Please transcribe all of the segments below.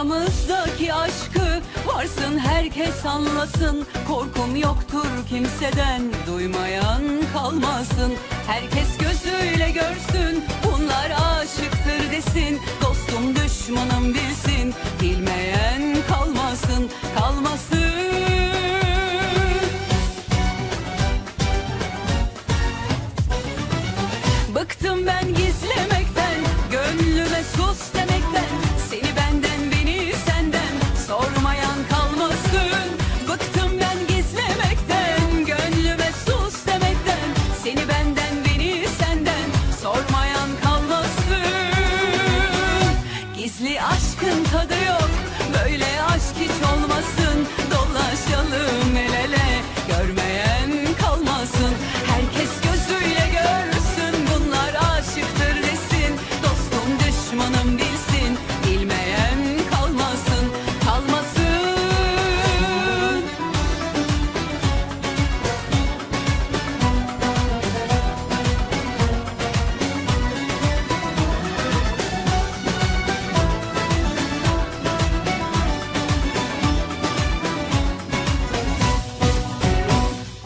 Aramızdaki aşkı varsın herkes anlasın. Korkum yoktur kimseden duymayan kalmasın. Herkes gözüyle görsün bunlar aşıktır desin. Dostum düşmanım bilsin bilmeyen kalmasın kalmasın. Bıktım ben gizlemekten aşkın tadı yok Böyle aşk hiç olmasın. Dolaşalım el ele Görmeyen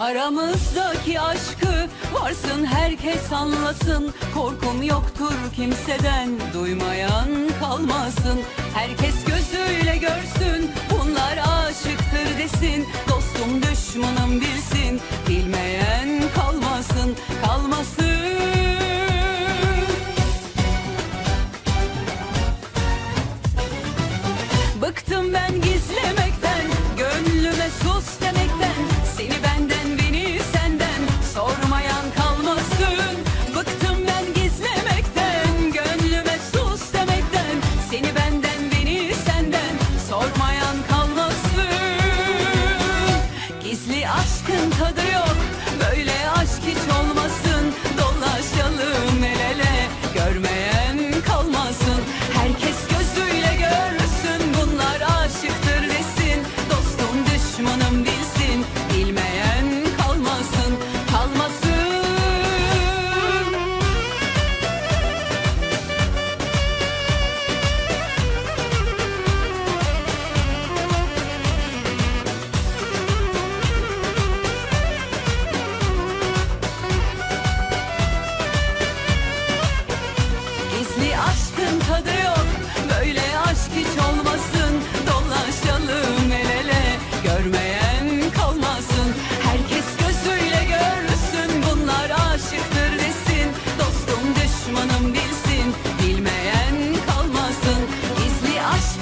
Aramızdaki aşkı varsın herkes anlasın. Korkum yoktur kimseden duymayan kalmasın. Herkes gözüyle görsün bunlar aşıktır desin. Dostum düşmanım bilsin bilmeyen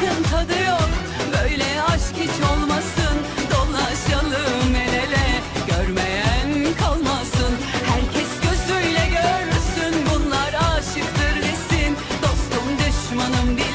aşkın tadı yok. Böyle aşk hiç olmasın. Dolaşalım el ele. Görmeyen kalmasın. Herkes gözüyle görsün. Bunlar aşıktır desin. Dostum düşmanım değil